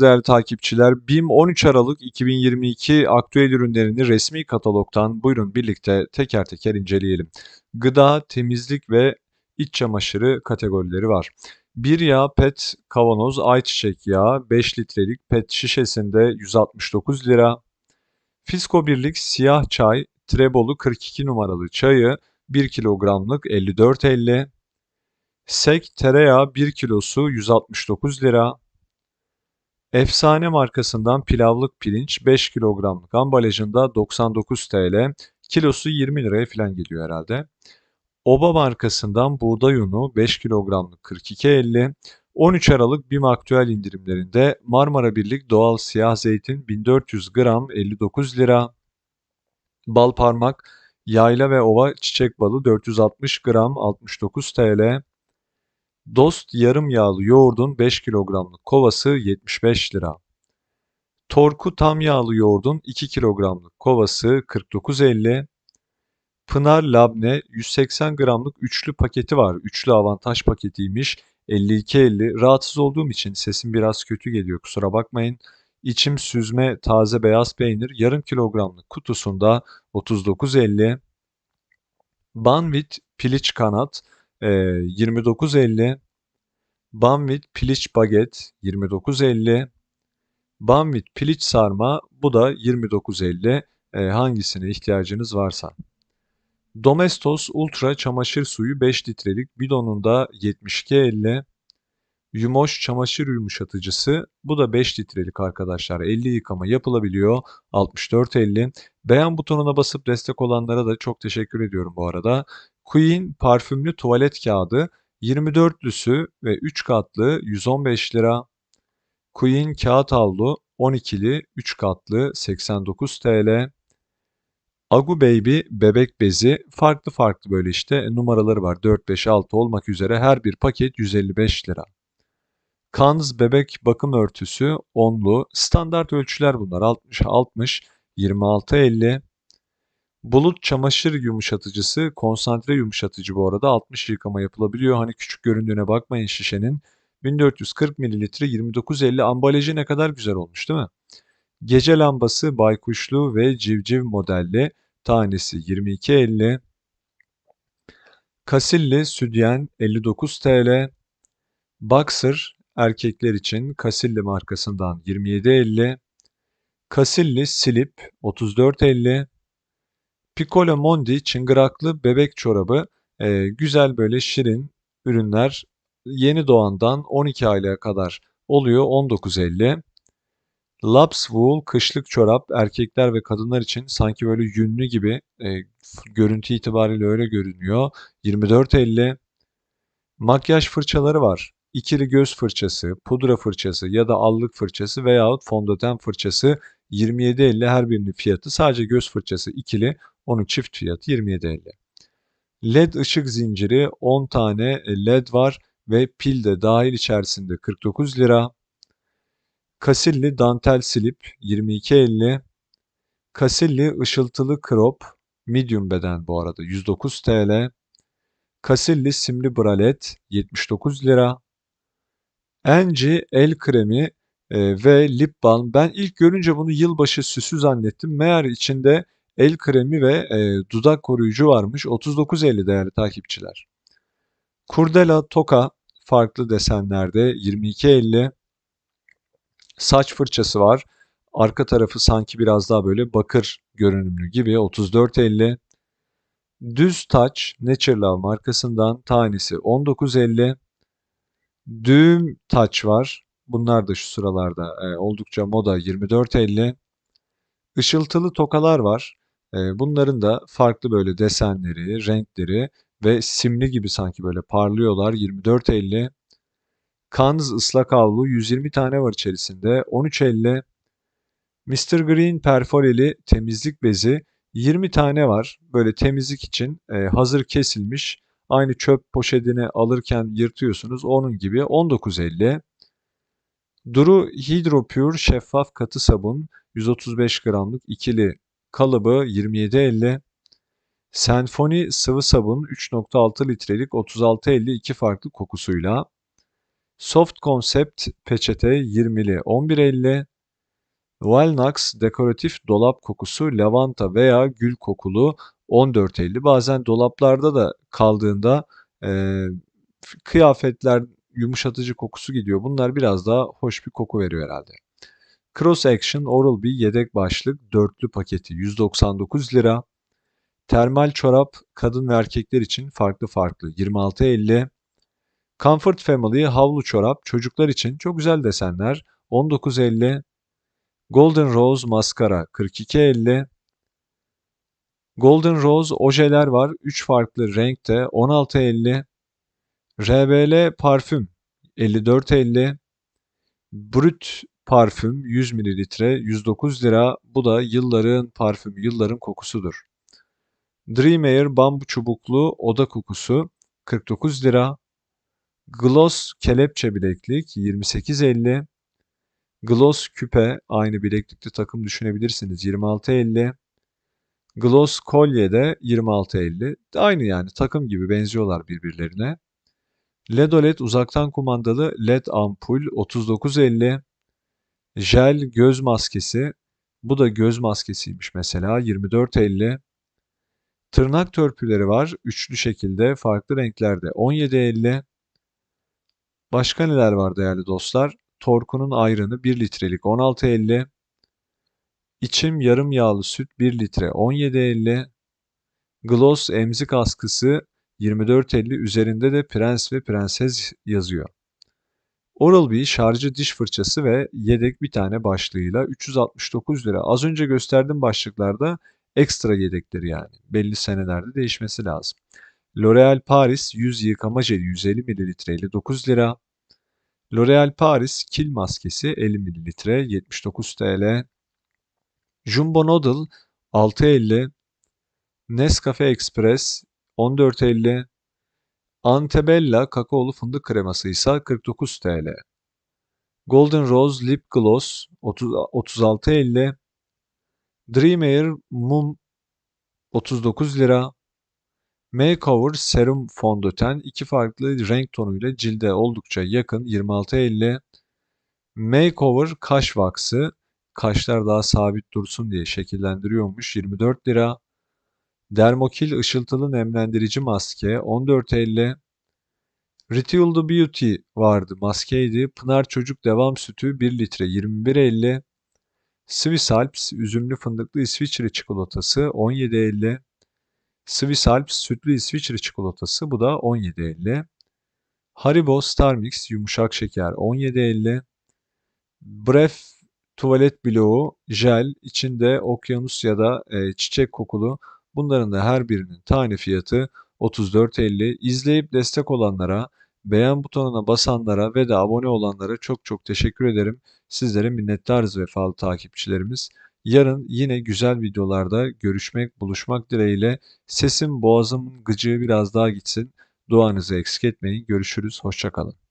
Değerli takipçiler, BİM 13 Aralık 2022 aktüel ürünlerini resmi katalogdan buyurun birlikte teker teker inceleyelim. Gıda, temizlik ve iç çamaşırı kategorileri var. Bir yağ pet kavanoz ayçiçek yağı 5 litrelik pet şişesinde 169 lira. Fisko Birlik siyah çay Trebolu 42 numaralı çayı 1 kilogramlık 54.50. Sek tereyağı 1 kilosu 169 lira. Efsane markasından pilavlık pirinç 5 kilogramlık ambalajında 99 TL, kilosu 20 liraya falan geliyor herhalde. Oba markasından buğday unu 5 kilogramlık 42.50, 13 Aralık BİM aktüel indirimlerinde Marmara Birlik doğal siyah zeytin 1400 gram 59 lira. Bal parmak, yayla ve ova çiçek balı 460 gram 69 TL. Dost yarım yağlı yoğurdun 5 kilogramlık kovası 75 lira. Torku tam yağlı yoğurdun 2 kilogramlık kovası 49.50. Pınar Labne 180 gramlık üçlü paketi var. Üçlü avantaj paketiymiş. 52.50. Rahatsız olduğum için sesim biraz kötü geliyor kusura bakmayın. İçim süzme taze beyaz peynir yarım kilogramlık kutusunda 39.50. Banvit piliç kanat e, 29.50. Banvit piliç baget 29.50. Banvit piliç sarma bu da 29.50. E, hangisine ihtiyacınız varsa. Domestos Ultra çamaşır suyu 5 litrelik bidonunda 72.50. Yumoş çamaşır yumuşatıcısı bu da 5 litrelik arkadaşlar 50 yıkama yapılabiliyor 64.50. Beğen butonuna basıp destek olanlara da çok teşekkür ediyorum bu arada. Queen parfümlü tuvalet kağıdı 24'lüsü ve 3 katlı 115 lira. Queen kağıt havlu 12'li 3 katlı 89 TL. Agu Baby bebek bezi farklı farklı böyle işte numaraları var 4, 5, 6 olmak üzere her bir paket 155 lira. Kans bebek bakım örtüsü onlu standart ölçüler bunlar 60 60 26 50 Bulut çamaşır yumuşatıcısı konsantre yumuşatıcı bu arada 60 yıkama yapılabiliyor. Hani küçük göründüğüne bakmayın şişenin. 1440 ml 29.50 ambalajı ne kadar güzel olmuş değil mi? Gece lambası baykuşlu ve civciv modelli tanesi 22.50. Kasilli südyen 59 TL. Boxer erkekler için Kasilli markasından 27.50. Kasilli slip 34.50. Piccolo Mondi çıngıraklı bebek çorabı e, güzel böyle şirin ürünler yeni doğandan 12 aylaya kadar oluyor 19.50. Labs Wool kışlık çorap erkekler ve kadınlar için sanki böyle yünlü gibi e, görüntü itibariyle öyle görünüyor 24.50. Makyaj fırçaları var. İkili göz fırçası, pudra fırçası ya da allık fırçası veyahut fondöten fırçası 27.50 her birinin fiyatı. Sadece göz fırçası ikili onun çift fiyatı 27.50. LED ışık zinciri 10 tane LED var ve pil de dahil içerisinde 49 lira. Kasilli dantel slip 22.50. Kasilli ışıltılı crop medium beden bu arada 109 TL. Kasilli simli bralet 79 lira. Enci el kremi e, ve lip balm. Ben ilk görünce bunu yılbaşı süsü zannettim. Meğer içinde el kremi ve e, dudak koruyucu varmış. 39.50 değerli takipçiler. Kurdela toka farklı desenlerde 22.50. Saç fırçası var. Arka tarafı sanki biraz daha böyle bakır görünümlü gibi 34.50. Düz taç Natural markasından tanesi 19.50. Düğüm taç var. Bunlar da şu sıralarda e, oldukça moda 24.50. Işıltılı tokalar var. Bunların da farklı böyle desenleri, renkleri ve simli gibi sanki böyle parlıyorlar 24.50. Kanz ıslak havlu 120 tane var içerisinde 13.50. Mr. Green perforeli temizlik bezi 20 tane var. Böyle temizlik için hazır kesilmiş. Aynı çöp poşetini alırken yırtıyorsunuz. Onun gibi 19.50. Duru Hydro Pure şeffaf katı sabun 135 gramlık ikili kalıbı 27.50. Senfoni sıvı sabun 3.6 litrelik 36.50 iki farklı kokusuyla. Soft Concept peçete 20'li 11.50. Walnux dekoratif dolap kokusu lavanta veya gül kokulu 14.50. Bazen dolaplarda da kaldığında e, kıyafetler yumuşatıcı kokusu gidiyor. Bunlar biraz daha hoş bir koku veriyor herhalde. Cross Action Oral-B yedek başlık dörtlü paketi 199 lira. Termal çorap kadın ve erkekler için farklı farklı 26.50. Comfort Family havlu çorap çocuklar için çok güzel desenler 19.50. Golden Rose maskara 42.50. Golden Rose ojeler var 3 farklı renkte 16.50. RBL parfüm 54.50. Brut parfüm 100 ml 109 lira. Bu da yılların parfümü, yılların kokusudur. Dream Air bambu çubuklu oda kokusu 49 lira. Gloss kelepçe bileklik 28.50. Gloss küpe aynı bileklikli takım düşünebilirsiniz 26.50. Gloss kolye de 26.50. Aynı yani takım gibi benziyorlar birbirlerine. LED OLED uzaktan kumandalı LED ampul 39.50. Jel göz maskesi. Bu da göz maskesiymiş mesela 24.50. Tırnak törpüleri var. Üçlü şekilde farklı renklerde 17.50. Başka neler var değerli dostlar? Torku'nun ayrını 1 litrelik 16.50. İçim yarım yağlı süt 1 litre 17.50. Gloss emzik askısı 24.50 üzerinde de prens ve prenses yazıyor. Oral-B şarjı diş fırçası ve yedek bir tane başlığıyla 369 lira. Az önce gösterdiğim başlıklarda ekstra yedekleri yani. Belli senelerde değişmesi lazım. L'Oreal Paris yüz yıkama jeli 150 ml 59 lira. L'Oreal Paris kil maskesi 50 ml 79 TL. Jumbo Noodle 6.50. Nescafe Express 14.50. Antebella kakaolu fındık kreması ise 49 TL. Golden Rose Lip Gloss 36.50. Dream Air Mum 39 lira. Makeover Serum Fondöten iki farklı renk tonuyla cilde oldukça yakın 26.50. Makeover Kaş Vaksı kaşlar daha sabit dursun diye şekillendiriyormuş 24 lira. Dermokil ışıltılı nemlendirici maske 14.50. Ritual the Beauty vardı maskeydi. Pınar Çocuk Devam Sütü 1 litre 21.50. Swiss Alps üzümlü fındıklı İsviçre çikolatası 17.50. Swiss Alps sütlü İsviçre çikolatası bu da 17.50. Haribo Star Mix yumuşak şeker 17.50. Bref tuvalet bloğu jel içinde okyanus ya da e, çiçek kokulu bunların da her birinin tane fiyatı 34.50. İzleyip destek olanlara, beğen butonuna basanlara ve de abone olanlara çok çok teşekkür ederim. Sizlere minnettarız vefalı takipçilerimiz. Yarın yine güzel videolarda görüşmek, buluşmak dileğiyle. Sesim, boğazımın gıcığı biraz daha gitsin. Duanızı eksik etmeyin. Görüşürüz. Hoşçakalın.